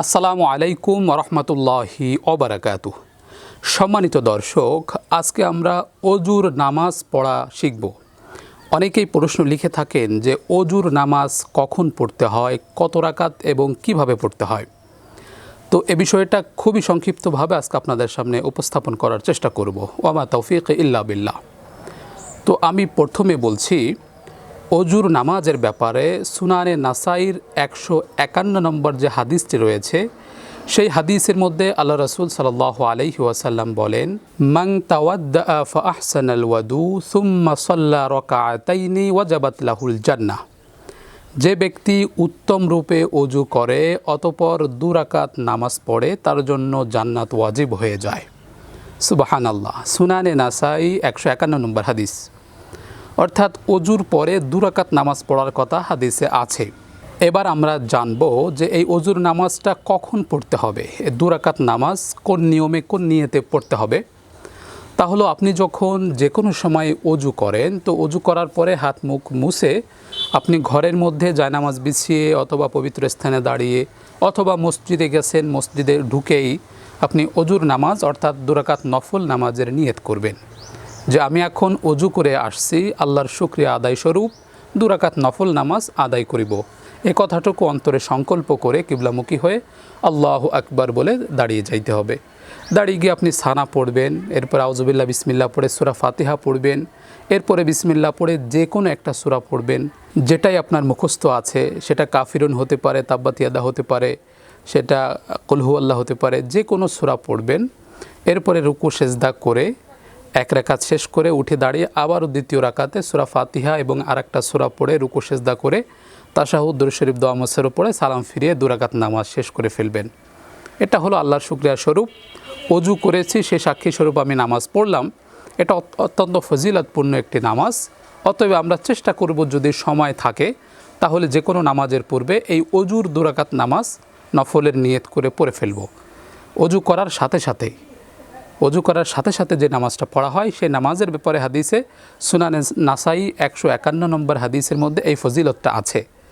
আসসালামু আলাইকুম রহমতুল্লাহি অবরাকাতু সম্মানিত দর্শক, আজকে আমরা অজুর নামাজ পড়া শিখব। অনেকেই প্রশ্ন লিখে থাকেন যে অজুর নামাজ কখন পড়তে হয়, কত রাকাত এবং কীভাবে পড়তে হয়। তো এ বিষয়টা খুবই সংক্ষিপ্তভাবে আজকে আপনাদের সামনে উপস্থাপন করার চেষ্টা করব। ওমা তৌফিক ইল্লা বিল্লাহ। তো আমি প্রথমে বলছি অজুর নামাজের ব্যাপারে সুনানে নাসাইর একশো একান্ন নম্বর যে হাদিসটি রয়েছে, সেই হাদিসের মধ্যে আল্লাহ রসুল সাল আলহি ওয়াসাল্লাম বলেন মাং আল ওয়াদু সুম্মা সাল্লা রকাতাইনি ওয়াজাবাত লাহুল জান্নাহ। যে ব্যক্তি উত্তম রূপে অজু করে, অতপর দুরাকাত নামাজ পড়ে, তার জন্য জান্নাত ওয়াজিব হয়ে যায়। সুবাহান আল্লাহ সুনানে নাসাই একশো একান্ন নম্বর হাদিস। অর্থাৎ অজুর পরে দুরাকাত নামাজ পড়ার কথা হাদিসে আছে। এবার আমরা জানব যে এই অজুর নামাজটা কখন পড়তে হবে? দুরাকাত নামাজ কোন নিয়মে, কোন নিয়েতে পড়তে হবে? তাহলে আপনি যখন যে কোনো সময় অজু করেন, তো অজু করার পরে হাত, মুখ মুছে আপনি ঘরের মধ্যে জায়নামাজ বিছিয়ে অথবা পবিত্র স্থানে দাঁড়িয়ে অথবা মসজিদে গেছেন, মসজিদে ঢুকেই আপনি অজুর নামাজ অর্থাৎ দুরাকাত নফল নামাজের নিয়ত করবেন। যে আমি এখন অজু করে আসছি, আল্লাহর শুক্রিয়া আদায় স্বরূপ দুরাকাত নফল নামাজ আদায় করিব। এ কথাটুকু অন্তরে সংকল্প করে কিবলামুখী হয়ে আল্লাহ আকবার বলে দাঁড়িয়ে যাইতে হবে। দাঁড়িয়ে গিয়ে আপনি সানা পড়বেন, এরপর আউজুবিল্লা বিসমিল্লা পড়ে সুরা ফাতিহা পড়বেন, এরপরে বিসমিল্লা পড়ে যে কোনো একটা সুরা পড়বেন, যেটাই আপনার মুখস্থ আছে, সেটা কাফিরুন হতে পারে, তাব্বাতিয়াদা হতে পারে, সেটা কলহু আল্লাহ হতে পারে, যে কোনো সুরা পড়বেন। এরপরে রুকু, সেজদা করে এক রাকাত শেষ করে উঠে দাঁড়িয়ে আবারও দ্বিতীয় রাকাতে সুরা ফাতিহা এবং আরেকটা সুরা পড়ে রুকু সেজদা করে তাশাহুদ্দুর শরীফ, দোয়া মসের উপরে সালাম ফিরিয়ে দুরাকাত নামাজ শেষ করে ফেলবেন। এটা হলো আল্লাহর শুক্রিয়া স্বরূপ। অজু করেছি, সে সাক্ষী স্বরূপ আমি নামাজ পড়লাম। এটা অত্যন্ত ফজিলতপূর্ণ একটি নামাজ। অতএব আমরা চেষ্টা করব যদি সময় থাকে, তাহলে যে কোনো নামাজের পূর্বে এই অজুর দুরাকাত নামাজ নফলের নিয়ত করে পড়ে ফেলব। অজু করার সাথে সাথেই অজু করার সাথে সাথে যে নামাজটা পড়া হয়, সেই নামাজের ব্যাপারে হাদিসে সুনানে নাসাই একশো একান্ন নম্বর হাদিসের মধ্যে এই ফজিলতটা আছে।